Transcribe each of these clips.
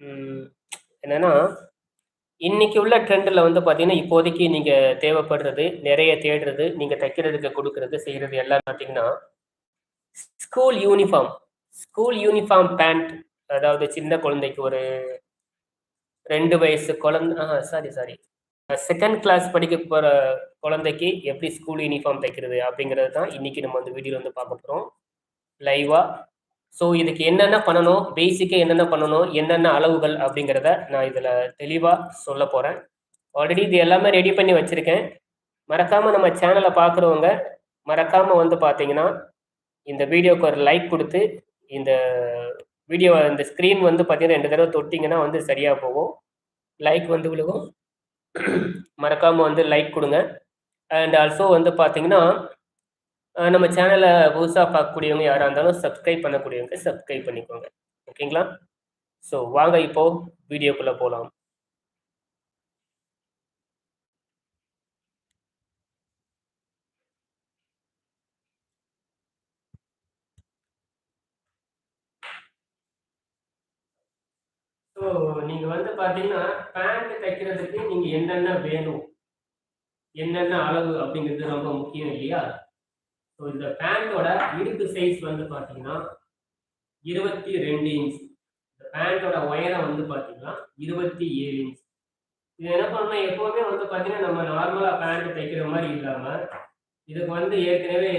ம். என்னன்னா, இன்னைக்கு உள்ள ட்ரெண்ட்ல வந்து பார்த்தீங்கன்னா, இப்போதைக்கு நீங்க தேவைப்படுறது, நெறைய தேடுறது, நீங்க தைக்கிறதுக்கு குடுக்குறது, செய்றது எல்லாம் பார்த்தீங்கன்னா, school uniform. School uniform pant அதாவது சின்ன குழந்தைக்கு ஒரு 2 வயசு குழந்த ஆஹா சாரி, சாரி. செகண்ட் 2ண்ட் கிளாஸ் படிக்க போற குழந்தைக்கு எப்படி ஸ்கூல் யூனிஃபார்ம் தைக்கிறது அப்படிங்கிறது தான் இன்னைக்கு நம்ம அந்த வீடியோல வந்து பார்க்க போறோம். லைவா. ஸோ இதுக்கு என்னென்ன பண்ணணும்? பேசிக்காக என்னென்ன பண்ணணும்? என்னென்ன அளவுகள் அப்படிங்கிறத நான் இதில் தெளிவாக சொல்ல போகிறேன் ஆல்ரெடி இது எல்லாமே ரெடி பண்ணி வச்சுருக்கேன் மறக்காமல் நம்ம சேனலை பார்க்குறவங்க, மறக்காமல் வந்து பார்த்தீங்கன்னா, இந்த வீடியோவுக்கு ஒரு லைக் கொடுத்து இந்த வீடியோ இந்த ஸ்க்ரீன் வந்து பார்த்தீங்கன்னா ரெண்டு தடவை தொட்டிங்கன்னா வந்து சரியாக போகும். லைக் வந்து விழுகும். மறக்காமல் வந்து லைக் கொடுங்க அண்ட் ஆல்சோ வந்து பார்த்தீங்கன்னா, நம்ம சேனலை புதுசாக பார்க்கக்கூடியவங்க யாராக இருந்தாலும் சப்ஸ்கிரைப் பண்ணக்கூடியவங்க சப்ஸ்கிரைப் பண்ணிக்கோங்க. ஓகேங்களா? ஸோ வாங்க இப்போ வீடியோக்குள்ளே போகலாம் ஸோ நீங்கள் வந்து பார்த்தீங்கன்னா, பேண்ட் தைக்கிறதுக்கு நீங்கள் என்னென்ன வேணும்? என்னென்ன அளவு அப்படிங்கிறது ரொம்ப முக்கியம் இல்லையா? ஸோ இந்த பேண்டோட இடுப்பு சைஸ் வந்து பார்த்தீங்கன்னா, 22 இன்ச். இந்த பேண்டோட உயரம் வந்து பார்த்தீங்கன்னா, 27 இன்ச். இது என்ன பண்ணணும், எப்போவுமே வந்து பார்த்தீங்கன்னா, நம்ம நார்மலாக பேண்ட் தைக்கிற மாதிரி இல்லாமல் இதுக்கு வந்து ஏற்கனவே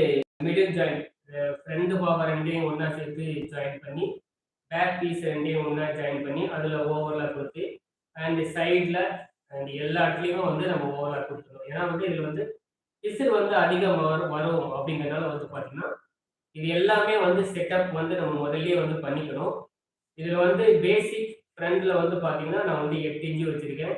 மிடில் ஜாயின் ஃப்ரெண்டு ஃப்ரண்ட் பாகம் 2யும் ஒண்ணா சேர்த்து ஜாயின் பண்ணி, பேக் பீஸ் ரெண்டையும் ஒன்றா ஜாயின் பண்ணி, அதில் ஓவர்லாக் கொடுத்து அண்ட் சைடில் அண்ட் எல்லா இடத்துலையுமே வந்து நம்ம ஓவர்லாக் கொடுத்துருவோம் ஏன்னா வந்து இதில் வந்து விசில் வந்து அதிகம் வரும் வரும் அப்படிங்கிறனால வந்து பார்த்தீங்கன்னா, இது எல்லாமே வந்து செட்டப் வந்து நம்ம முதல்லயே வந்து பண்ணிக்கணும். இதில் வந்து பேசிக் ஃப்ரண்ட்ல வந்து பார்த்தீங்கன்னா, நான் வந்து எட்டு இன்ச்சு வச்சிருக்கேன்.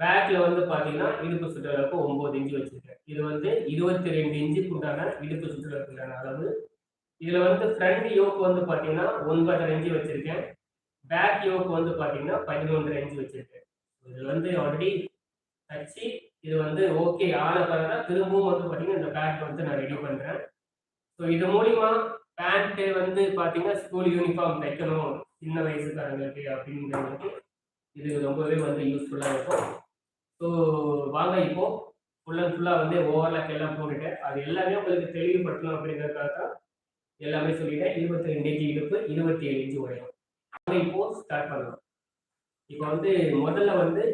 பேக்கில் வந்து பார்த்தீங்கன்னா, இடுப்பு சுற்றளவுக்கு ஒம்பது இன்ச்சு வச்சுருக்கேன் இது வந்து 22 இன்ச்சுக்கு உண்டான இடுப்பு சுற்றளவுக்கு அளவு. இதில் வந்து ஃப்ரண்ட் யோக் வந்து பார்த்தீங்கன்னா, ஒன்பதரை இன்ச்சு வச்சுருக்கேன் பேக் யோக் வந்து பார்த்தீங்கன்னா, 11 1/2 இன்ச் வச்சிருக்கேன். இது வந்து ஆல்ரெடி தச்சு, இது வந்து ஓகே ஆன பிறகு திரும்பவும் வந்து பார்த்தீங்கன்னா, இந்த பேண்ட் வந்து நான் ரெடி பண்ணுறேன் ஸோ இது மூலிமா பேண்ட்டு வந்து பார்த்தீங்கன்னா, ஸ்கூல் யூனிஃபார்ம் தைக்கணும் சின்ன வயசுக்காரங்களுக்கு அப்படிங்கிறவங்களுக்கு, இது ரொம்பவே வந்து யூஸ்ஃபுல்லாக இருக்கும். ஸோ வாங்க இப்போ ஃபுல் அண்ட் ஃபுல்லாக வந்து ஓவர்லாக் எல்லாம் போட்டுட்டேன். அது எல்லாமே உங்களுக்கு தெளிவுபடுத்தணும் அப்படிங்கிறதுக்காக தான் எல்லாமே சொல்லிட்டேன். 22 இன்ச் இடுப்பு, 27 இன்ச் உயரம். வாங்க இப்போ ஸ்டார்ட் பண்ணலாம். இப்போ வந்து முதல்ல வந்து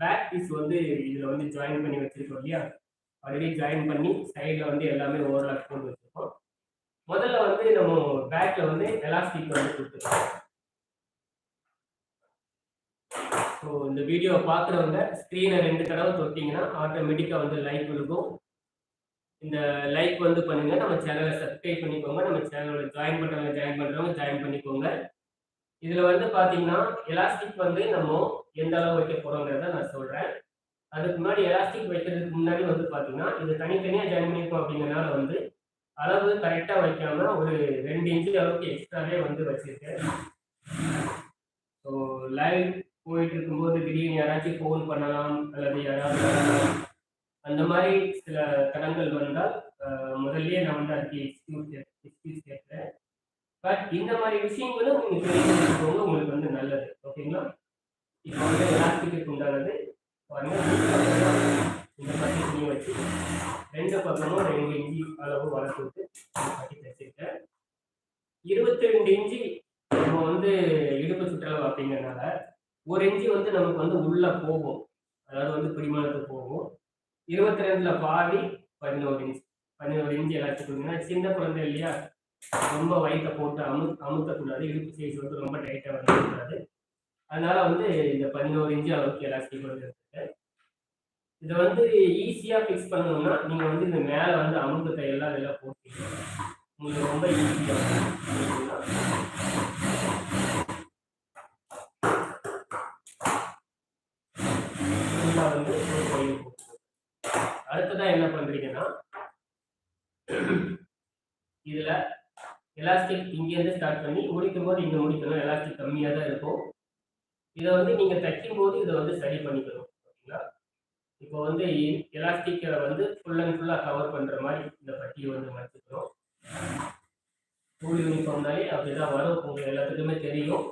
பேக் பீஸ் வந்து இதில் வந்து ஜாயின் பண்ணி வச்சுருக்கோம் இல்லையா? ஆல்ரெடி ஜாயின் பண்ணி சைடில் வந்து எல்லாமே ஓவர்லாக் கொண்டு வச்சுருக்கோம் முதல்ல வந்து நம்ம பேக்ல வந்து எலாஸ்டிக் வந்து கொடுத்துருக்கோம் ஸோ இந்த வீடியோவை பார்க்குறவங்க ஸ்க்ரீனை ரெண்டு தடவை தொட்டிங்கன்னா ஆட்டோமேட்டிக்காக வந்து லைக் இருக்கும் இந்த லைக் வந்து பண்ணுங்கள் நம்ம சேனலை சப்ஸ்கிரைப் பண்ணிக்கோங்க. நம்ம சேனலில் ஜாயின் பண்ணுறவங்க ஜாயின் பண்ணுறவங்க ஜாயின் பண்ணிக்கோங்க. இதுல வந்து பாத்தீங்கன்னா எலாஸ்டிக் வந்து நம்ம எந்த அளவு வைக்க போறோங்கிறத நான் சொல்றேன். அதுக்கு முன்னாடி எலாஸ்டிக் வைக்கிறதுக்கு முன்னாடி வந்து பாத்தீங்கன்னா இது தனித்தனியா ஜாயின் பண்ணியிருக்கோம் அப்படிங்கிறனால வந்து, அளவு கரெக்டா வைக்காம ஒரு ரெண்டு இன்ச்சு அளவுக்கு எக்ஸ்ட்ராவே வந்து வச்சிருக்கேன். ஸோ லைவ் போயிட்டு இருக்கும்போது திடீர்னு யாராச்சும் ஃபோன் பண்ணலாம், அல்லது யாராவது அந்த மாதிரி சில தடங்கள் வந்தால், முதல்லயே நான் வந்து அதுக்கு எக்ஸ்கியூஸ் எக்ஸ்கியூஸ் கேட்குறேன் பட் இந்த மாதிரி விஷயங்களும் நீங்க தெரிஞ்சு வச்சுக்கோங்க. உங்களுக்கு வந்து நல்லது. ஓகேங்களா? இப்போ வந்து எலாஸ்டிக்கு உண்டானது பாருங்க. இந்த பட்டி துணி வச்சு ரெண்டு பக்கமும் ரெண்டு இஞ்சி அளவு வளர்த்து விட்டு கட்டி பட்டி தைச்சிருக்கேன். 22 இன்ச் நம்ம வந்து இடுப்பு சுற்றளவு அப்படிங்கிறனால, ஒரு இஞ்சி வந்து நமக்கு வந்து உள்ள போகும். அதாவது வந்து பிடிமானத்துக்கு போகும். 22ல பாதி 11 இன்ச். 11 இன்ச் எலாஸ்டிக் ஏன்னா சின்ன குழந்தை இல்லையா? ரொம்ப வயித்த போட்டு அமு அமுத்தக்கூடாது. இடுப்பு சைஸ் வந்து ரொம்ப டைட்டாக வந்துடக்கூடாது. அதனால வந்து இந்த பதினோரு இஞ்சி அளவுக்கு எலாஸ்டிக் வந்து இதை வந்து ஈஸியா ஃபிக்ஸ் பண்ணணும்னா, நீங்க வந்து இந்த மேல வந்து அமுக்கு எல்லாம் இதெல்லாம் போட்டீங்க உங்களுக்கு ரொம்ப ஈஸியா வந்து ஒரு என்ன பண்றீங்கன்னா, இதுல எலாஸ்டிக் இங்கேருந்து ஸ்டார்ட் பண்ணி முடிக்கும் போது இங்க முடிக்கணும். எலாஸ்டிக் கம்மியா தான் இருக்கும். இதை வந்து நீங்க தைக்கும்போது இதை வந்து சரி பண்ணிக்கணும். ஓகேங்களா? இப்போ வந்து எலாஸ்டிக்கில் வந்து ஃபுல் அண்ட் ஃபுல்லாக கவர் பண்ணுற மாதிரி இந்த பட்டியை வந்து மடிச்சுக்கணும். ஸ்கூல் யூனிஃபார்ம்னாலே அப்படிதான் வரும். உங்களுக்கு எல்லாத்துக்குமே தெரியும்.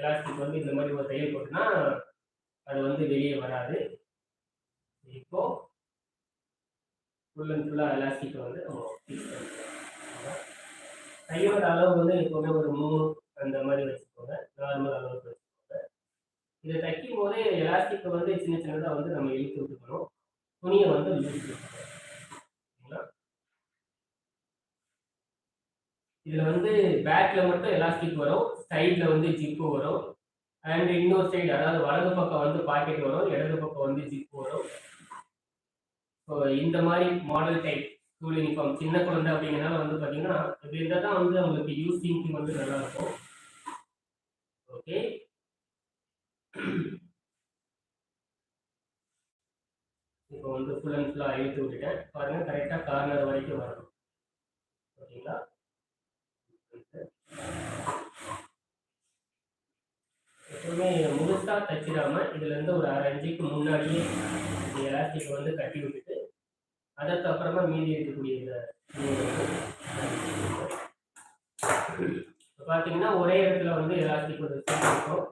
எலாஸ்டிக் வந்து இந்த மாதிரி ஒரு தையல் போட்டுனா அது வந்து வெளியே வராது இப்போ ஃபுல் அண்ட் ஃபுல்லாக எலாஸ்டிக்கை வந்து நம்ம கையோட அளவு வந்து எப்போவுமே ஒரு மூணு அந்த மாதிரி வச்சுக்கோங்க நார்மல் அளவுக்கு இதை தைக்கும் போதே எலாஸ்டிக்கை வந்து சின்ன சின்னதாக வந்து நம்ம இழுத்து விட்டுக்கணும். துணியை வந்து லூஸ் சரிங்களா? இதில் வந்து பேக்கில் மட்டும் எலாஸ்டிக் வரும். சைடில் வந்து ஜிப்பு வரும். அண்ட் இன்னொரு சைடு அதாவது வலது பக்கம் வந்து பாக்கெட் வரும். இடது பக்கம் வந்து ஜிப்பு வரும். ஸோ இந்த மாதிரி மாடல் டைப் ஸ்கூல் யூனிஃபார்ம் சின்ன குழந்தை அப்படிங்கிறனால வந்து பார்த்தீங்கன்னா இப்படி இருந்தால் தான் வந்து அவங்களுக்கு யூஸிங்க்கு வந்து நல்லா இருக்கும். ஓகே இப்போ வந்து ஃபுல் அண்ட் ஃபுல்லாக அழித்து விட்டுட்டேன். பாருங்க கரெக்டாக கார்னர் வரைக்கும் வரணும் ஓகேங்களா? எப்பவுமே முழுசாக தச்சிடாம இதுலேருந்து ஒரு அரை இன்ச்சுக்கு முன்னாடியே இந்த எலாஸ்டிக் வந்து கட்டி விட்டுட்டு அதுக்கப்புறமா மீதி இருக்கக்கூடிய இந்த பார்த்தீங்கன்னா ஒரே இடத்துல வந்து எலாஸ்டிக் ஒரு இருக்கும்.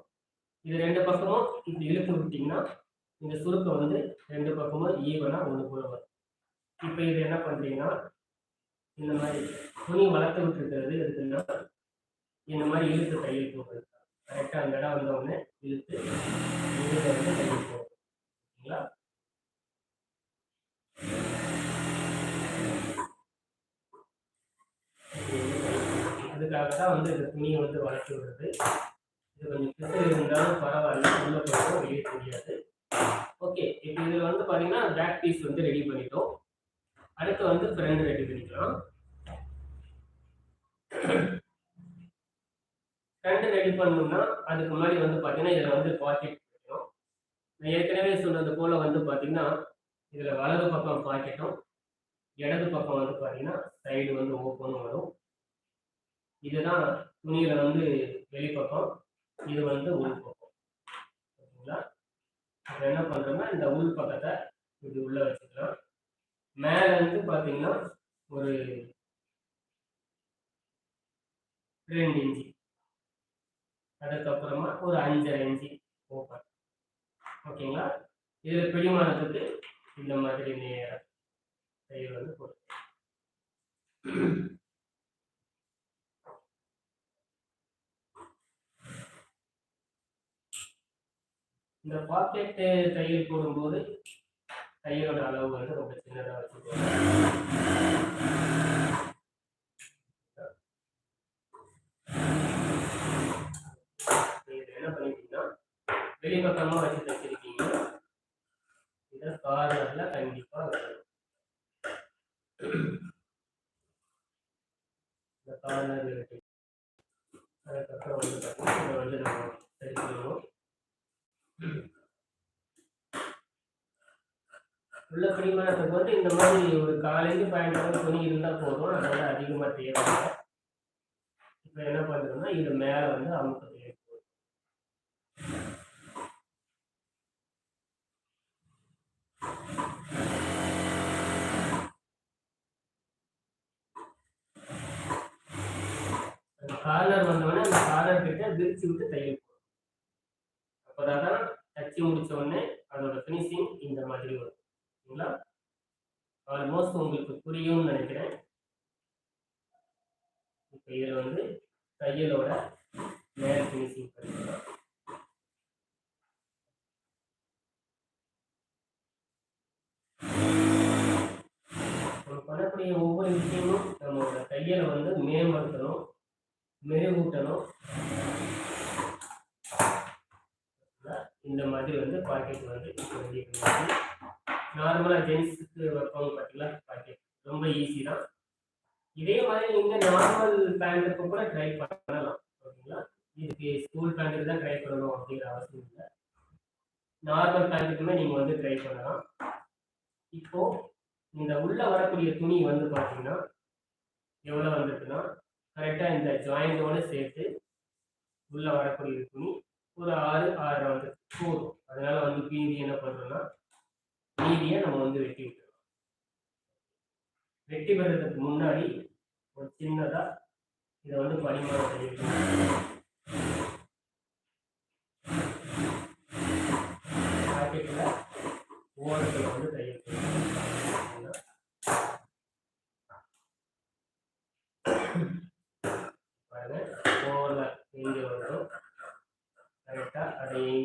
இது ரெண்டு பக்கமும் இப்படி இழுத்து விட்டீங்கன்னா இந்த சுருக்கம் வந்து ரெண்டு பக்கமும் ஈவனாக ஒன்று கூட வரும். இப்போ இது என்ன பண்ணுறீங்கன்னா இந்த மாதிரி துணி வளர்த்து விட்டுருக்கிறது எதுக்குன்னா இந்த மாதிரி இழுத்து தையல் போடுறது. கரெக்டாக அந்த இடம் வந்தவுடனே இழுத்து இழுத்து வந்து தையல் போடும் சரிங்களா அதுக்காக தான் வந்து இந்த துணியை வந்து வளர்த்து விடுறது. இது கொஞ்சம் பிசல் இருந்தாலும் பரவாயில்ல உள்ள போகிறோம் வெளியே தெரியாது. ஓகே இப்போ இதில் வந்து பார்த்தீங்கன்னா பேக் பீஸ் வந்து ரெடி பண்ணிட்டோம். அடுத்து வந்து ஃப்ரண்ட் ரெடி பண்ணிக்கலாம். ஃப்ரண்ட் ரெடி பண்ணணும்னா அதுக்கு முன்னாடி வந்து பார்த்தீங்கன்னா இதில் வந்து பாக்கெட் வைக்கணும் நான் ஏற்கனவே சொன்னது போல் வந்து பார்த்தீங்கன்னா இதில் வலது பக்கம் பாக்கெட்டும் இடது பக்கம் வந்து பார்த்தீங்கன்னா சைடு வந்து ஓப்பனும் வரும். இதுதான் துணியில் வந்து வெளிப்பக்கம். இது வந்து உள் பக்கம். ஓகேங்களா அப்புறம் என்ன பண்ணுறோம்னா இந்த உள் பக்கத்தை இப்படி உள்ளே வச்சுக்கலாம் மேலே இருந்து பார்த்தீங்கன்னா ஒரு ரெண்டு இன்ச்சு. அதுக்கப்புறமா ஒரு அஞ்சரை இன்ச்சு ஓப்பன் ஓகேங்களா? இதில் பிடிமானத்துக்கு இந்த மாதிரி நேரம் தையல் வந்து போட்டு இந்த பாக்கெட் தையல் போடும்போது தையலோட அளவு வந்து ரொம்ப சின்னதாக வச்சுக்கோங்க. என்ன பண்ணிட்டீங்கன்னா வெளிப்பக்கமாக வச்சு தைச்சிருக்கீங்க இதை கார்னரில் கண்டிப்பாக வைக்கணும் இந்த கார்னர் அதுக்கப்புறம் வந்து பார்த்தீங்கன்னா இதை வந்து நம்ம சரி உள்ள பிடிமானத்துக்கு போட்டு இந்த மாதிரி ஒரு காலையில பயன்படுத்த துணி இருந்தால் போதும். அதோட அதிகமாக தேவை இப்போ என்ன பண்ணுறோம்னா இது மேலே வந்து அமுக்க தேவை. காலர் வந்தோடனே அந்த காலர் கிட்ட விரிச்சு விட்டு தையல் அப்போதான் தான் தச்சு முடிச்ச உடனே அதோட ஃபினிஷிங் இந்த மாதிரி வரும். சரிங்களா? ஆல்மோஸ்ட் உங்களுக்கு புரியும்னு நினைக்கிறேன். இப்போ இதில் வந்து தையலோட மேல் ஃபினிஷிங் பண்ணிக்கலாம். நம்ம பண்ணக்கூடிய ஒவ்வொரு விஷயமும் நம்மளோட தையலை வந்து மேம்படுத்தணும் மெருகூட்டணும் இந்த மாதிரி வந்து பாக்கெட் வந்து நார்மலாக ஜென்ஸுக்கு வைப்பாங்க பார்த்தீங்களா பாக்கெட் ரொம்ப ஈஸி தான். இதே மாதிரி நீங்கள் நார்மல் பேண்ட்டுக்கு கூட ட்ரை பண்ணலாம். ஓகேங்களா? இதுக்கு ஸ்கூல் பேண்ட்டுக்கு தான் ட்ரை பண்ணணும் அப்படிங்கிற அவசியம் இல்லை. நார்மல் பேண்ட்டுக்குமே நீங்கள் வந்து ட்ரை பண்ணலாம். இப்போ இந்த உள்ள வரக்கூடிய துணி வந்து பார்த்தீங்கன்னா எவ்வளோ வந்திருக்குன்னா கரெக்டாக இந்த ஜாயிண்டோடு சேர்த்து உள்ள வரக்கூடிய துணி ஒரு ஆறு ஆறாவது வந்து போதும் அதனால வந்து மீதி என்ன பண்ணுறோம்னா மீதியை நம்ம வந்து வெட்டி விட்டுறோம். வெட்டி விடுறதுக்கு முன்னாடி ஒரு சின்னதாக இதை வந்து பரிமாணம் செய்யணும்.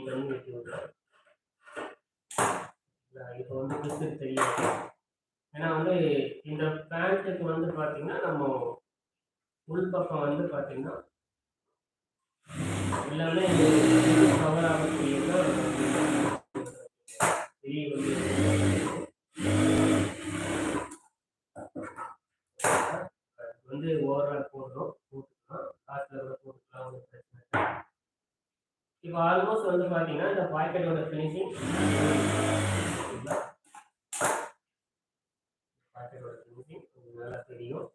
எய்ம் பண்ணி இப்போ வந்து பிசுறு தெரியாது ஏன்னா வந்து இந்த பேண்ட்டுக்கு வந்து பார்த்தீங்கன்னா நம்ம உள் பக்கம் வந்து பார்த்தீங்கன்னா எல்லாமே கவர் ஆகக்கூடியதான் வெளியே வந்து அது வந்து ஓவரால் போடுறோம் போட்டுக்கலாம் காசில் கூட போட்டுக்கலாம் ஒன்றும் பிரச்சனை இல்லை இப்போ ஆல்மோஸ்ட் வந்து பார்த்தீங்கன்னா இந்த பாக்கெட்டோட ஃபினிஷிங் பாக்கெட்டோட ஃபினிஷிங் நல்லா தெரியும்.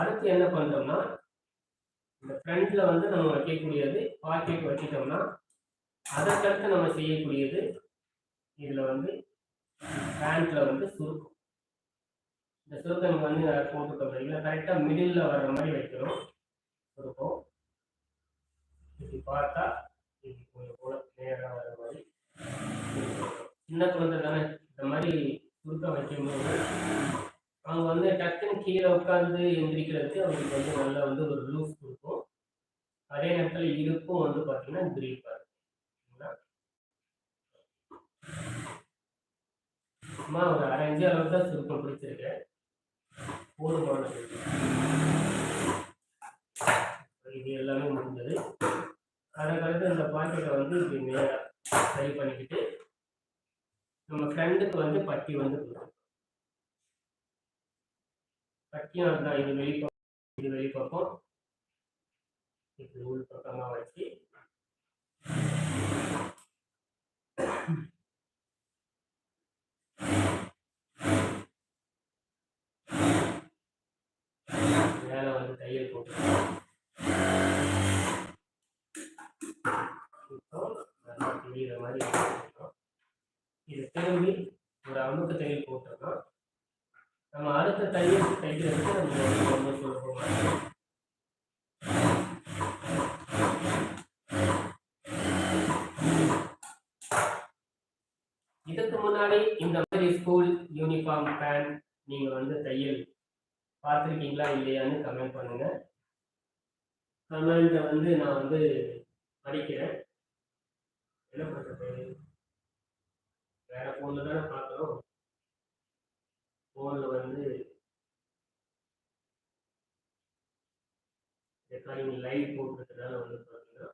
அடுத்து என்ன பண்ணுறோம்னா இந்த ஃப்ரண்ட்ல வந்து நம்ம வைக்கக்கூடியது பாக்கெட் வச்சுட்டோம்னா அதற்கடுத்து நம்ம செய்யக்கூடியது இதில் வந்து பேண்ட்ல வந்து சுருக்கம். இந்த சுருக்கம் வந்து போட்டுக்கோங்க இல்லை கரெக்டாக மிடில் வர்ற மாதிரி வைக்கணும் சுருக்கம். இப்படி பார்த்தா கொஞ்சம் கூட நேராக வர மாதிரி சின்ன குழந்தை தானே இந்த மாதிரி சுருக்கம் வைக்கும்போது அவங்க வந்து டக்குன்னு கீழே உட்காந்து எந்திரிக்கிறதுக்கு அவங்களுக்கு வந்து நல்லா வந்து ஒரு லூஸ் கொடுக்கும். அதே நேரத்தில் இடுப்பும் வந்து பார்த்தீங்கன்னா பிரீஃபாக இருக்கும் சரிங்களா? சும்மா ஒரு அரை இன்ச்சு அளவு தான் சுருக்கம் பிடிச்சிருக்கேன் போதுமானது. இது எல்லாமே முடிஞ்சது. அதுக்கடுத்து இந்த பாக்கெட்டை வந்து இப்படி நேராக சரி பண்ணிக்கிட்டு நம்ம ஃப்ரெண்டுக்கு வந்து பட்டி வந்து கொடுக்கணும் பட்டியும் அதுதான் இது வெளிப்பக்கம் இது வெளிப்பக்கம் இப்படி உள் பக்கமாக வச்சு மேலே வந்து தையல் போட்டு இப்போ நல்லா தெரியுற மாதிரி வச்சுருக்கோம். இது திரும்பி ஒரு போட்டிருக்கோம் நம்ம அடுத்த தையல் தைக்கிறதுக்கு நம்ம வந்து ரொம்ப சுலபமாக இதுக்கு முன்னாடி இந்த மாதிரி ஸ்கூல் யூனிஃபார்ம் பேண்ட் நீங்க வந்து தையல் பார்த்துருக்கீங்களா இல்லையான்னு கமெண்ட் பண்ணுங்க. கமெண்ட்டை வந்து நான் வந்து படிக்கிறேன். என்ன பண்ணுறது வேற ஃபோன்ல தானே ஃபோனில் வந்து ரெக்கார்டிங் லைவ் போட்டுறதுனால வந்து பார்த்தீங்கன்னா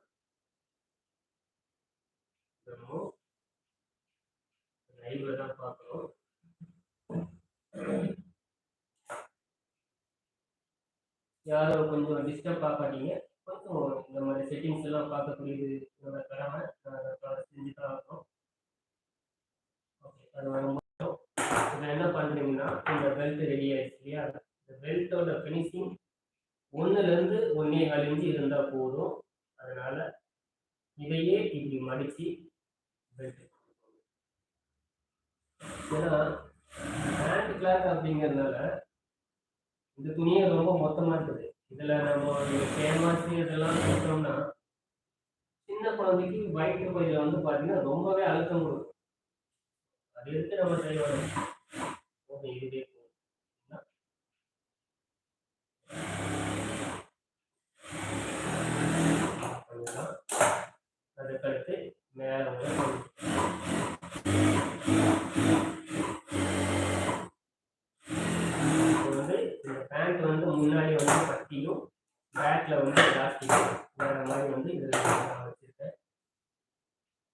நம்ம லைவ்ல தான் பார்க்கணும். யாரும் கொஞ்சம் டிஸ்டர்ப் ஆகாதீங்க. கொஞ்சம் இந்த மாதிரி செட்டிங்ஸ் எல்லாம் பார்க்கக்கூடியது என்னோட கடமை நான் அதை செஞ்சு தான் ஆகணும் ஓகே அது வரும்போது இதில் என்ன பண்ணுறீங்கன்னா இந்த பெல்ட் ரெடி ஆயிடுச்சு இல்லையா இந்த பெல்ட்டோட ஃபினிஷிங் ஒன்றுலேருந்து ஒன்றே கால் இன்ச்சு இருந்தால் போதும். அதனால இதையே இப்படி மடித்து பெல்ட் ஏன்னா ஹேண்ட் கிளாத் அப்படிங்கிறதுனால இந்த துணியே ரொம்ப மொத்தமாக இருக்குது. இதில் நம்ம கேமாசி இதெல்லாம் போட்டோம்னா சின்ன குழந்தைக்கு வயிற்று பகுதியில் வந்து பார்த்தீங்கன்னா ரொம்பவே அழுத்தம் கொடுக்கும். அது எடுத்து நம்ம செய்யணும் ஓகே இதுவே போதும். சரிங்களா? பண்ணிக்கலாம். அதுக்கடுத்து மேலே வந்து இப்போ வந்து இந்த பேண்ட் வந்து முன்னாடி வந்து பட்டியும் பேக்ல வந்து எலாஸ்டிக்கும் வேற மாதிரி வந்து இதில் நான் வச்சிருக்கேன்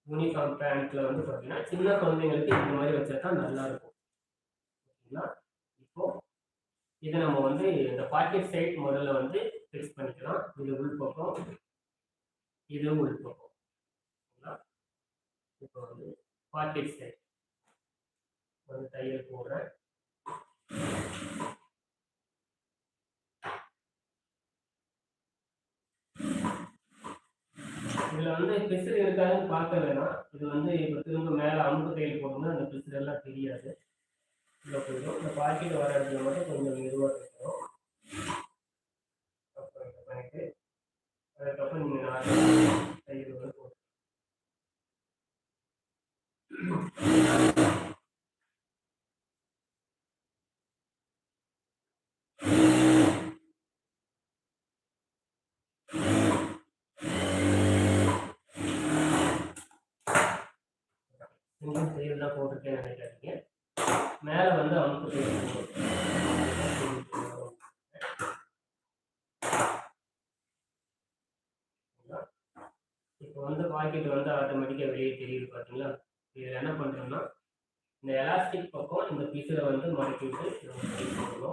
யூனிஃபார்ம் பேண்ட்ல வந்து பார்த்தீங்கன்னா சின்ன குழந்தைங்களுக்கு இந்த மாதிரி வச்சா நல்லா இருக்கும் ஓகேங்களா? இப்போ இதை நம்ம வந்து இந்த பாக்கெட் சைட் முதல்ல வந்து ஃபிக்ஸ் பண்ணிக்கலாம். இது உள்பக்கம் இது உள்பக்கம். ஓகேங்களா? இப்போ வந்து பாக்கெட் சைட் வந்து தையல் போடுறேன். இதுல வந்து பிசிறு இருக்காதுன்னு பார்க்க வேணாம். இது வந்து இப்போ திரும்ப மேலே அம்பு கையில் போட்டோம்னா அந்த பிசிறு எல்லாம் தெரியாது. உள்ள போயிடும் இந்த பாக்கெட் வர இடத்துல மட்டும் கொஞ்சம் மெதுவாக இருக்கணும் அப்புறம் பண்ணிட்டு அதுக்கப்புறம் நீங்கள் நார்மல் கையில் வந்து போட்டு சிங்கிள் தையல் தான் போட்டிருக்கேன்னு நினைக்காதீங்க மேலே வந்து அமுக்கு தையல் இப்போ வந்து பாக்கெட் வந்து ஆட்டோமேட்டிக்காக வெளியே தெரியுது பார்த்தீங்களா இதில் என்ன பண்ணுறோம்னா இந்த எலாஸ்டிக் பக்கம் இந்த பீஸில் நம்ம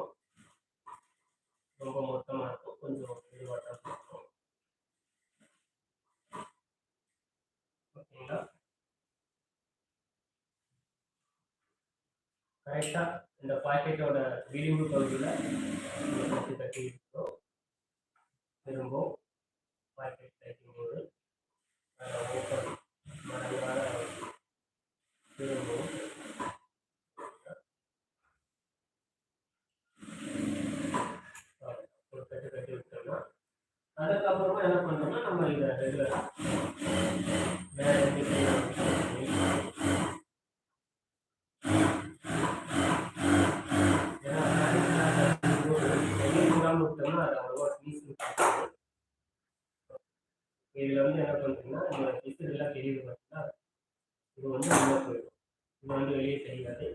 ரொம்ப மொத்தமாக இருக்கும். கொஞ்சம் இதுவாக தான் போடணும் ஓகேங்களா? கரெக்டாக இந்த பாக்கெட்டோட விளிம்பு பகுதியில் கட்டி கட்டி இருக்கோம். திரும்ப பாக்கெட் தைக்கும்போது அதை ஓப்பன் திரும்பவும் ஒரு கட்டு கட்டி விட்டோம்னா அதுக்கப்புறமா என்ன பண்ணோம்னா நம்ம இதை ரெகுலராக வேற டிசைன் இதுல வந்து என்ன பண்றீங்கன்னா இந்த பிசர் எல்லாம் தெரியுது பார்த்தீங்களா? இது வந்து உள்ள போயிடும். இது வந்து வெளியே தெரியாது.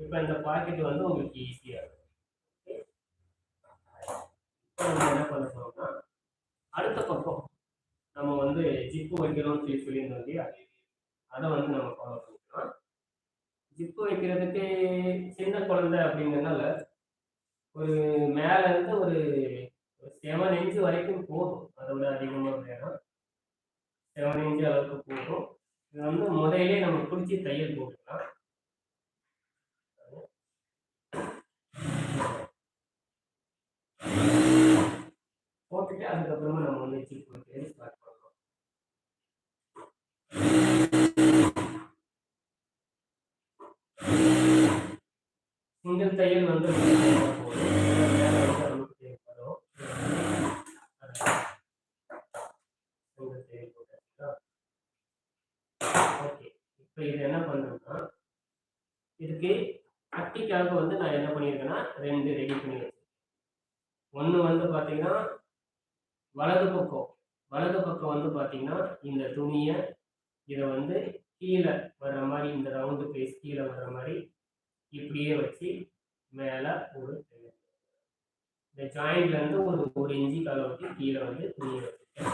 இப்போ இந்த பாக்கெட் வந்து உங்களுக்கு ஈஸியா இருக்கும். இப்போ நம்ம என்ன பண்ண போறோம்னா அடுத்த பக்கம் நம்ம வந்து ஜிப்பு வைக்கிறோம்னு சொல்லி சொல்லியிருந்தோம் இல்லையா? அதை வந்து நம்ம ஃபாலோ பண்ணிக்கலாம் ஜிப்பு வைக்கிறதுக்கு சின்ன குழந்தை அப்படிங்கிறதுனால ஒரு மேல இருந்து ஒரு செவன் இன்ச்சு வரைக்கும் போதும். அதை விட அதிகமாக வேணும் செவன் இன்ச்சு அளவுக்கு போதும். இது வந்து முதலே நம்ம பிடிச்சி தையல் போட்டுக்கலாம். போட்டுட்டு அதுக்கப்புறமா நம்ம வந்து ஜிப் வைக்கிறது ஸ்டார்ட் பண்ணலாம் சிங்கிள் தையல் வந்து போதும் மேலே வந்து நமக்கு தேவைப்படும் சிங்கிள் தையல் வந்து ஓகே. இப்போ இது என்ன பண்ணணும்னா இதுக்கு அட்டிக்காக வந்து நான் என்ன பண்ணியிருக்கேன்னா ரெண்டு ரெடி பண்ணி ஒன்று வந்து பார்த்தீங்கன்னா வலது பக்கம். வலது பக்கம் வந்து பார்த்தீங்கன்னா இந்த துணியை இதை வந்து கீழே வர்ற மாதிரி இந்த ரவுண்டு பேஸ் கீழே வர்ற மாதிரி இப்படியே வச்சு மேலே ஒரு இந்த ஜாயிண்ட்ல இருந்து ஒரு ஒரு இன்ச்சி அளவுக்கு கீழே வந்து துணி வச்சுருக்கேன்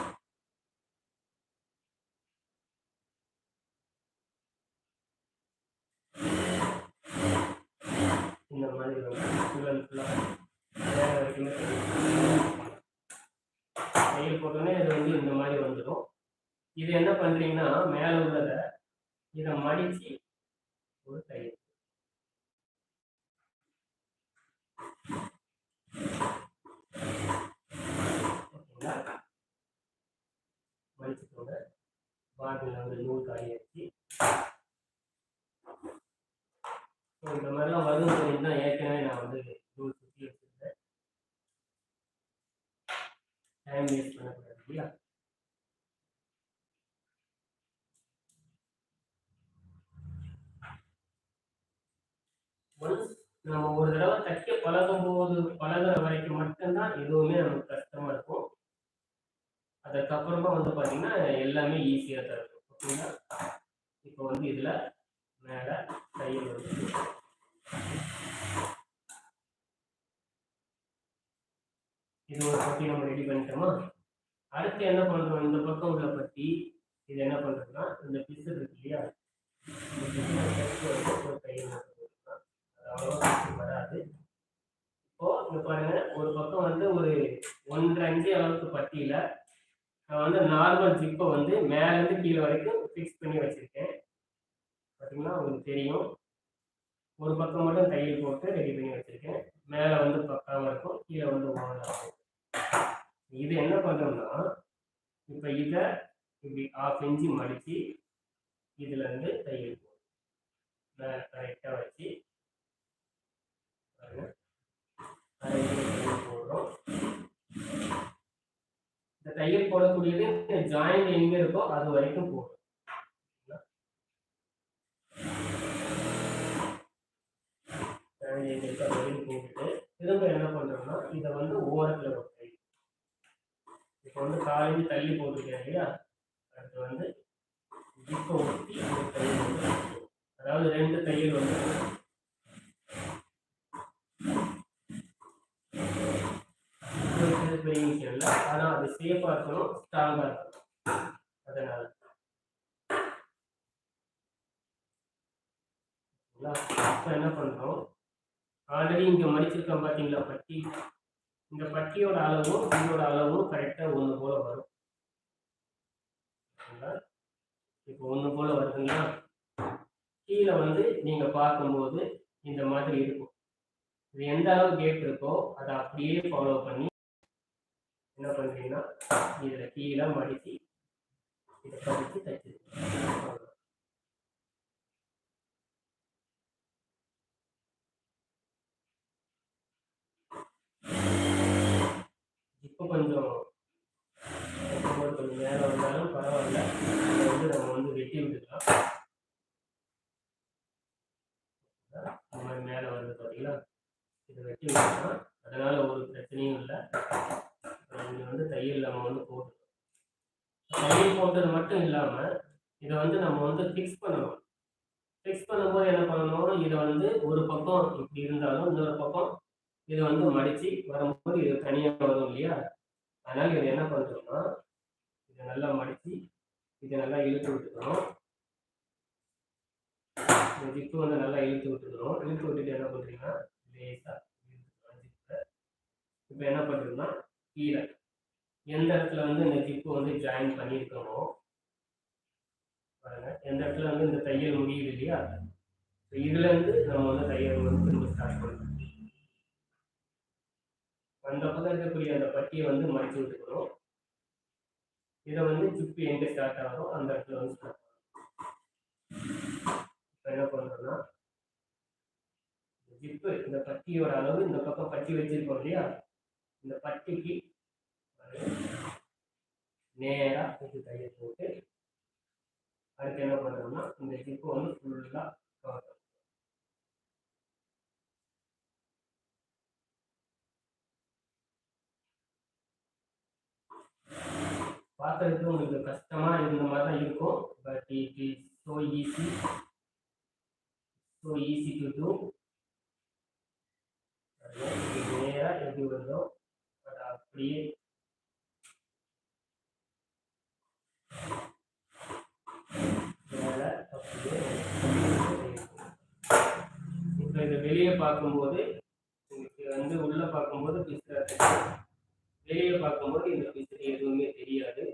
இந்த மாதிரி வந்து ஃபுல்லாக தையல் போட்டோன்னே இது வந்து இந்த மாதிரி வந்துடும். இது என்ன பண்ணுறீங்கன்னா மேலே உள்ளதை இதை மடிச்சு ஒரு தையல் ஓகேங்களா மடிச்சுக்கோங்க பாட்டில் வந்து நூல் காயாச்சு ஸோ இந்த மாதிரிலாம் வரும் சொல்லி தான் ஏற்கனவே நான் வந்து நூல் சுற்றி வச்சுருந்தேன். டைம் வேஸ்ட் பண்ணக்கூடாது இல்லையா? ஒன்ஸ் நம்ம ஒரு தடவை தைக்க பழகும் போது பழகிற வரைக்கும் மட்டும்தான் எதுவுமே நமக்கு கஷ்டமா இருக்கும். அதுக்கப்புறமா வந்து பார்த்தீங்கன்னா எல்லாமே ஈஸியாக தான் இருக்கும் ஓகேங்களா இப்போ வந்து இதில் மேலே தையல் வந்து இது ஒரு பட்டி நம்ம ரெடி பண்ணிட்டோமா அடுத்து என்ன பண்ணுறோம் இந்த பக்கம் உள்ள பட்டி இது என்ன பண்ணுறோம்னா இந்த பிசு இருக்கு இல்லையா இந்த பிசுல தைச்சு வந்து ஒரு தையல் மட்டும் போட்டுக்கலாம். அது அவ்வளோவா பிசு வராது இப்போ இங்க பாருங்க ஒரு பக்கம் வந்து ஒரு ஒன்றரை அஞ்சு அளவுக்கு பட்டியில நான் வந்து நார்மல் ஜிப்பை வந்து மேலேருந்து கீழே வரைக்கும் ஃபிக்ஸ் பண்ணி வச்சுருக்கேன். பார்த்தீங்கன்னா உங்களுக்கு தெரியும். ஒரு பக்கம் மட்டும் தையல் போட்டு ரெடி பண்ணி வச்சுருக்கேன். மேலே வந்து பக்காமல் இருக்கும் கீழே வந்து ஓவலாக இருக்கும். இது என்ன பண்ணுறோம்னா இப்போ இதை இப்படி ஆஃப் இன்ச்சு மடித்து இதுலேருந்து தையல் போடும் கரெக்டாக வச்சு பாருங்க அரை இன்ச்சு தையல் போடுறோம் இந்த தையல் போடக்கூடியது இந்த ஜாயிண்ட் எங்க இருக்கோ அது வரைக்கும் போடும். ஜாயிண்ட் எங்க இருக்கோ போட்டுட்டு திரும்ப என்ன பண்றோம்னா இதை வந்து ஓரத்துல ஒரு கை இப்போ வந்து காலையில் தள்ளி போட்டுருக்கேன் இல்லையா? அடுத்து வந்து இப்போ ஊற்றி அந்த தையல் வந்து அதாவது ரெண்டு தையல் வந்து இது பெரிய விஷயம் இல்லை ஆனால் அது சேஃபாக இருக்கணும் ஸ்ட்ராங்காக இருக்கணும். அதனால. இப்போ என்ன பண்ணுறோம் ஆல்ரெடி இங்கே மடிச்சிருக்கோம் பார்த்தீங்களா பட்டி? இந்த பட்டியோட அளவும் இதோட அளவும் கரெக்டாக ஒன்று போல வரும். இப்போ ஒன்று போல வருதுங்களா கீழே வந்து நீங்கள் பார்க்கும்போது இந்த மாதிரி இருக்கும். இது எந்த அளவு கேப் இருக்கோ அதை அப்படியே ஃபாலோ பண்ணி என்ன பண்ணுறீங்கன்னா இதில் கீழே மடித்து இதை படித்து தைச்சு. இப்போ கொஞ்சம் கொஞ்சம் நேரம் வந்தாலும் பரவாயில்ல. இதை வந்து நம்ம வந்து வெட்டி விட்டுக்கலாம். இந்த மாதிரி மேலே வருது பார்த்தீங்களா? இதை வெட்டி விட்டுக்கலாம். அதனால ஒரு பிரச்சனையும் இல்லை. சைடில் நம்ம வந்து போட்டுருக்கோம் தையல் போட்டது மட்டும் இல்லாமல் இதை வந்து நம்ம வந்து ஃபிக்ஸ் பண்ணணும். ஃபிக்ஸ் பண்ணும்போது என்ன பண்ணணும் இதை வந்து ஒரு பக்கம் இப்படி இருந்தாலும் இன்னொரு பக்கம் இதை வந்து மடித்து வரும்போது இது தனியாக வரும் இல்லையா? அதனால் இதை என்ன பண்ணுறோம்னா இதை நல்லா மடித்து இதை நல்லா இழுத்து விட்டுக்கிறோம். இந்த ஜிப்பு வந்து நல்லா இழுத்து விட்டுக்கிறோம். இழுத்து விட்டுட்டு என்ன பண்ணுறீங்கன்னா லேசாக இப்போ என்ன பண்ணுறோம்னா கீழே எந்த இடத்துல வந்து இந்த ஜிப்பு வந்து ஜாயின் பண்ணியிருக்கோமோ பாருங்க எந்த இடத்துல வந்து இந்த தையல் முடியுது இல்லையா? ஸோ இதுலேருந்து நம்ம வந்து தையல் வந்து திரும்ப ஸ்டார்ட் பண்ணணும் அந்த பக்கம் இருக்கக்கூடிய அந்த பட்டியை வந்து மடிச்சு விட்டுக்கணும். இதை வந்து ஜிப்பு எங்கே ஸ்டார்ட் ஆகும் அந்த இடத்துல வந்து ஸ்டார்ட் இப்போ என்ன பண்ணுறோம்னா ஜிப்பு இந்த பட்டியோட அளவு இந்த பக்கம் பட்டி வச்சிருக்கோம் இல்லையா? இந்த பட்டிக்கு நேராக இது தையல் போட்டு அடுத்து என்ன பண்ணுறோம்னா இந்த ஜிப்பு வந்து ஃபுல்லாக கவர் பார்க்கறதுக்கு உங்களுக்கு கஷ்டமா இருந்த மாதிரி தான் இருக்கும். But it is so easy so easy to do நேராக எப்படி வருதோ பட் அப்படியே மேலே அப்படியே இப்போ இதை வெளியே பார்க்கும்போது உங்களுக்கு வந்து உள்ள பார்க்கும்போது பிசுறா வெளியே பார்க்கும்போது இந்த பிசுறு எதுவுமே தெரியாது.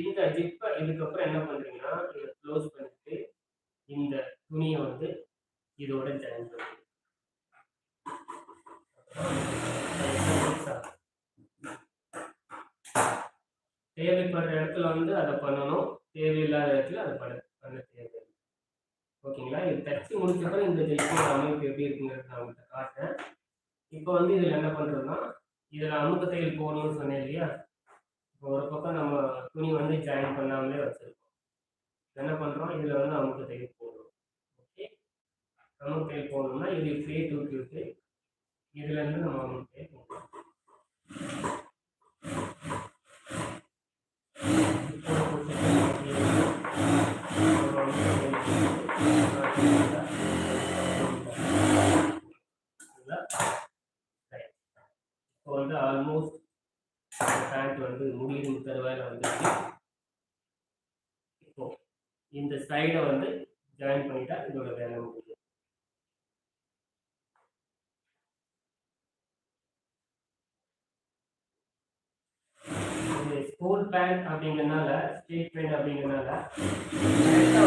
இந்த ஜிப்பை இதுக்கப்புறம் என்ன பண்றீங்கன்னா இதை க்ளோஸ் பண்ணிட்டு இந்த துணியை வந்து இதோட ஜாயின் பண்ணுங்க தேவைப்படுற இடத்துல வந்து அதை பண்ணணும் தேவையில்லாத இடத்துல அதை பண்ண பண்ண தேவை ஓகேங்களா இது தச்சு முடிச்சப்பறம் இந்த ஜெயிக்கோட அமைப்பு எப்படி இருக்குங்கிறது நான் உங்கள்கிட்ட காட்டுறேன். இப்போ வந்து இதில் என்ன பண்ணுறோம்னா இதில் அமுக்க தையல் போகணும்னு சொன்னேன் இல்லையா? இப்போ ஒரு பக்கம் நம்ம துணி வந்து ஜாயின் பண்ணாமலே வச்சுருக்கோம். என்ன பண்ணுறோம் இதில் வந்து அமுக்க தையல் போடுறோம். ஓகே அமுக்க தையல் போடணும்னா இது இப்படியே தூக்கி விட்டு இதுலேருந்து நம்ம அமுக்க தையல் போடணும் இப்போ ஒரு second அப்படியே நம்ம அமுக்க தையல் சரிங்களா? Right. இப்போ வந்து ஆல்மோஸ்ட் பேண்ட் வந்து முடியும் தருவாயில் வந்துருக்கு இப்போ இந்த சைடை வந்து ஜாயின் பண்ணிட்டா இதோட வேலை முடியும். இது ஸ்கூல் பேண்ட் அப்படிங்கிறனால ஸ்ட்ரீட் பேண்ட் அப்படிங்கிறனால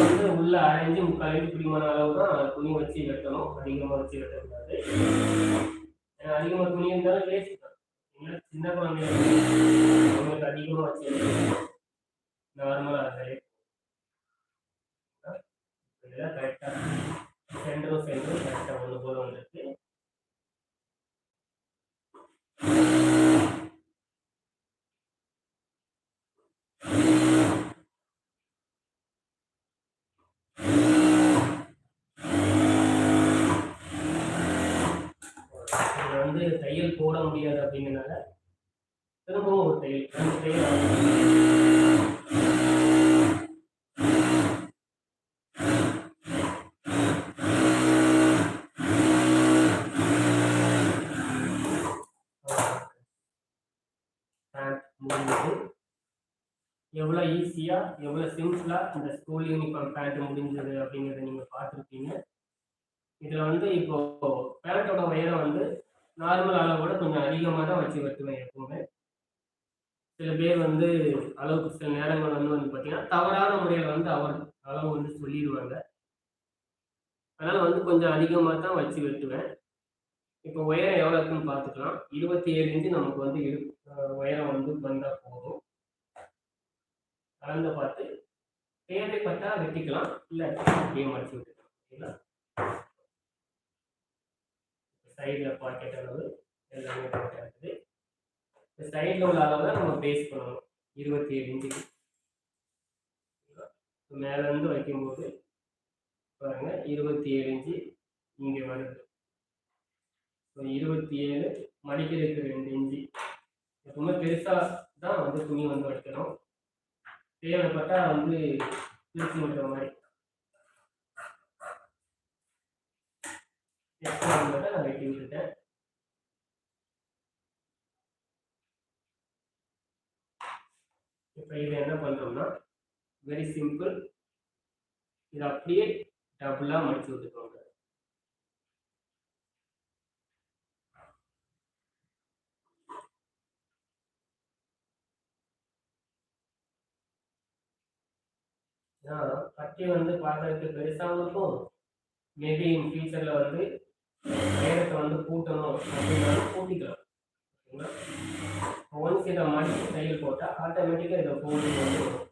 வந்து உள்ள அரைஞ்சு முக்கால் இன்ச்சு பிடிமான அளவு தான் துணி வச்சு வெட்டணும். அதிகமாக வச்சு வெட்டக்கூடாது. அதிகமாக துணி இருந்தாலும் வேஸ்ட் சின்ன குழந்தைங்க அவங்களுக்கு அதிகமாக வச்சு நார்மலாக இருந்தாலே இதெல்லாம் கரெக்டாக சென்டரும் சென்டரும் கரெக்டாக ஒன்று போல வந்துருக்கு இதில் வந்து தையல் போட முடியாது அப்படிங்கிறனால திரும்பவும் ஒரு தையல் அந்த தையல் எவ்வளோ ஈஸியாக எவ்வளோ சிம்பிளாக இந்த ஸ்கூல் யூனிஃபார்ம் பேண்ட் முடிஞ்சது அப்படிங்கிறத நீங்கள் பார்த்துருப்பீங்க. இதில் வந்து இப்போ பேண்ட்டோட உயரம் வந்து நார்மல் அளவோட கொஞ்சம் அதிகமாக தான் வச்சு வெட்டுவேன் எப்பவுமே. சில பேர் வந்து அளவுக்கு சில நேரங்கள் வந்து வந்து பார்த்தீங்கன்னா தவறான முறையில் வந்து அவர் அளவு வந்து சொல்லிடுவாங்க. அதனால் வந்து கொஞ்சம் அதிகமாக தான் வச்சு வெட்டுவேன். இப்போ உயரம் எவ்வளோ இருக்குன்னு பார்த்துக்கலாம். இருபத்தி ஏழு இன்ச்சு நமக்கு வந்து இரு உயரம் வந்து வந்தால் போதும். கலந்து பார்த்து தேவைப்பட்டால் வெட்டிக்கலாம். இல்லை அப்படியே மடிச்சு விட்டுக்கலாம். ஓகேங்களா சைடில் பாக்கெட் அளவு எல்லாமே கரெக்டாக இருக்குது. இந்த சைடில் உள்ள அளவு தான் நம்ம பேஸ் பண்ணணும். இருபத்தி ஏழு இன்ச்சுக்கு மேலேருந்து வைக்கும்போது பாருங்க இருபத்தி ஏழு இன்ச்சு இங்கே வருது. இருபத்தி ஏழு மடிக்கிறதுக்கு ரெண்டு இன்ச்சு எப்பவுமே பெருசாக தான் வந்து துணி வந்து வைக்கணும். தேவைப்பட்டால் வந்து பிரித்து விடுற மாதிரி. எக்ஸ்ட்ரா மட்டும் நான் இப்போ இது என்ன பண்ணுறோம்னா வெரி சிம்பிள் இதை அப்படியே டபுளாக மடிச்சு விட்டுக்கோங்க. ஏன்னா கட்டி வந்து பார்க்கறதுக்கு பெருசாகவும் இருக்கும். மேபி இன் ஃபியூச்சரில் வந்து நேரத்தை வந்து கூட்டணும் அப்படின்னாலும் கூட்டிக்கலாம். ஓகேங்களா ஒன்ஸ் இதை மடிச்சு தையல் போட்டால் ஆட்டோமேட்டிக்காக இதை ஃபோல்டிங் வந்து வரும்.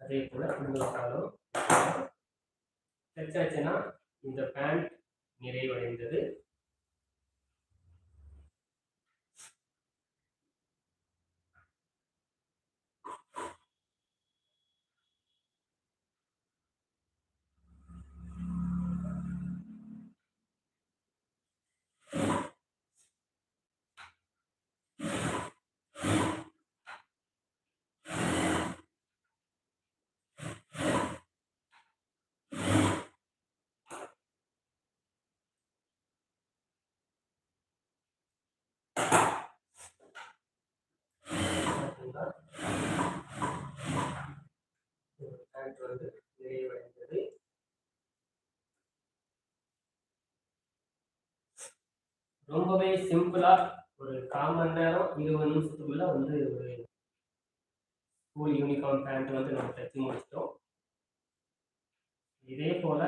அதே போல இந்த தைச்சாச்சுன்னா இந்த பேண்ட் நிறைவடைந்தது. இருந்தால் பேண்ட் வந்து நிறைவடைந்தது ரொம்பவே சிம்பிளா ஒரு கால் மணி நேரம் இருபது நிமிஷத்துக்குள்ள வந்து ஒரு ஸ்கூல் யூனிஃபார்ம் பேண்ட் வந்து நம்ம தைச்சு முடிச்சிட்டோம். இதே போல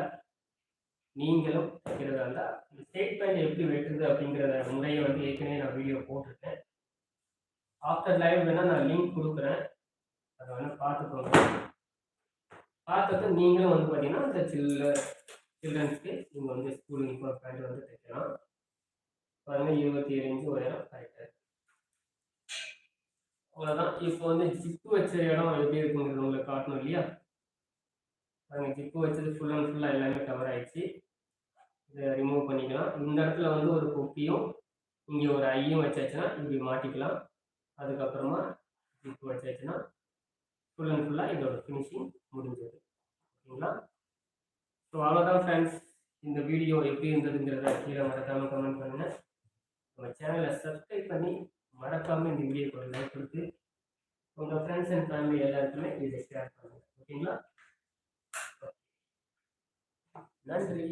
நீங்களும் தைக்கிறதா இருந்தால் இந்த ஸ்டேட் பேண்ட் எப்படி வெட்டுறது அப்படிங்கிற முறையை வந்து ஏற்கனவே நான் வீடியோ போட்டிருக்கேன். ஆஃப்டர் லைவ் வேணால் நான் லிங்க் கொடுக்குறேன். அதை வேணால் பார்த்துக்கோங்க. பார்த்துட்டு நீங்களும் வந்து பார்த்தீங்கன்னா இந்த சில்ல சில்ட்ரன்ஸ்க்கு நீங்கள் வந்து ஸ்கூல் யூனிஃபார்ம் பேண்ட் வந்து தைக்கலாம். பாருங்கள் இருபத்தி ஏழு இன்ச்சு உயரம் கரெக்டாக அவ்வளோதான் இப்போ வந்து ஜிப்பு வச்ச இடம் எப்படி இருக்குங்கிறது உங்களுக்கு காட்டணும் இல்லையா? பாருங்கள் ஜிப்பு வச்சது ஃபுல் அண்ட் ஃபுல்லாக எல்லாமே கவர் ஆயிடுச்சு. இதை ரிமூவ் பண்ணிக்கலாம். இந்த இடத்துல வந்து ஒரு குப்பியும் இங்கே ஒரு ஐயும் வச்சாச்சுன்னா இப்படி மாட்டிக்கலாம். அதுக்கப்புறமா இப்போ வச்சாச்சுன்னா ஃபுல் அண்ட் ஃபுல்லாக இதோட ஃபினிஷிங் முடிஞ்சது. ஓகேங்களா? ஸோ அவ்வளோதான் ஃப்ரெண்ட்ஸ் இந்த வீடியோ எப்படி இருந்ததுங்கிறத கீழே மறக்காமல் கமெண்ட் பண்ணுங்கள் நம்ம சேனலை சப்ஸ்கிரைப் பண்ணி மறக்காமல் இந்த வீடியோக்கு ஒரு லைக் கொடுத்து உங்கள் ஃப்ரெண்ட்ஸ் அண்ட் ஃபேமிலி எல்லாருக்குமே இதை ஷேர் பண்ணுங்கள் ஓகேங்களா? நன்றி.